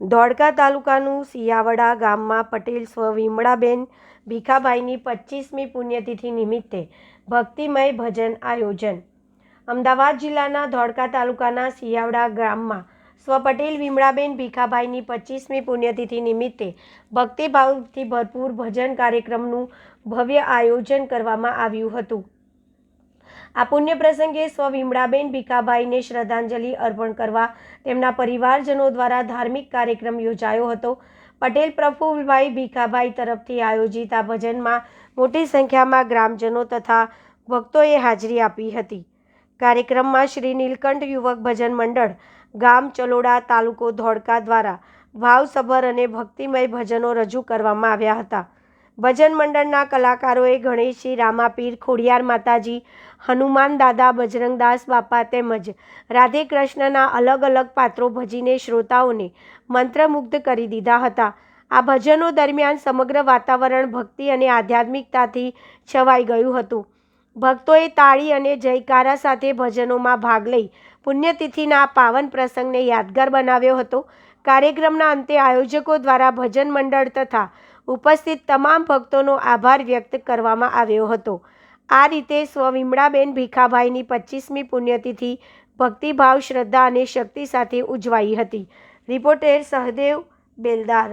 ધોળકા તાલુકાનું સિયાવડા ગામમાં પટેલ સ્વ વિમળાબેન ભીખાભાઈની પચીસમી પુણ્યતિથિ નિમિત્તે ભક્તિમય ભજન આયોજન. અમદાવાદ જિલ્લાના ધોળકા તાલુકાના સિયાવડા ગામમાં સ્વ પટેલ વિમળાબેન ભીખાભાઈની પચીસમી પુણ્યતિથિ નિમિત્તે ભક્તિભાવથી ભરપૂર ભજન કાર્યક્રમનું ભવ્ય આયોજન કરવામાં આવ્યું હતું. આ પુણ્ય પ્રસંગે સ્વ વિમળાબેન ભીખાભાઈને શ્રદ્ધાંજલિ અર્પણ કરવા તેમના પરિવારજનો દ્વારા ધાર્મિક કાર્યક્રમ યોજાયો હતો. પટેલ પ્રફુલભાઈ ભીખાભાઈ તરફથી આયોજિત આ ભજનમાં મોટી સંખ્યામાં ગ્રામજનો તથા ભક્તોએ હાજરી આપી હતી. કાર્યક્રમમાં શ્રી નીલકંઠ યુવક ભજન મંડળ, ગામ ચલોડા તાલુકો ધોળકા દ્વારા ભાવસભર અને ભક્તિમય ભજનો રજૂ કરવામાં આવ્યા હતા. ભજન મંડળના કલાકારોએ ગણેશજી રામાપીર, ખોડિયાર માતાજી, હનુમાન દાદા, બજરંગદાસ બાપા તેમજ રાધે કૃષ્ણના અલગ અલગ પાત્રો ભજીને શ્રોતાઓને મંત્રમુગ્ધ કરી દીધા હતા. આ ભજનો દરમિયાન સમગ્ર વાતાવરણ ભક્તિ અને આધ્યાત્મિકતાથી છવાઈ ગયું હતું. ભક્તોએ તાળી અને જયકારા સાથે ભજનોમાં ભાગ લઈ પુણ્યતિથિના પાવન પ્રસંગને યાદગાર બનાવ્યો હતો. કાર્યક્રમના અંતે આયોજકો દ્વારા ભજન મંડળ તથા ઉપસ્થિત તમામ ભક્તોનો આભાર વ્યક્ત કરવામાં આવ્યો હતો. આ રીતે સ્વ વિમળાબેન ભીખાભાઈની પચીસમી પુણ્યતિથિ ભક્તિભાવ, શ્રદ્ધા અને શક્તિ સાથે ઉજવાઈ હતી. રિપોર્ટર સહદેવ બેલદાર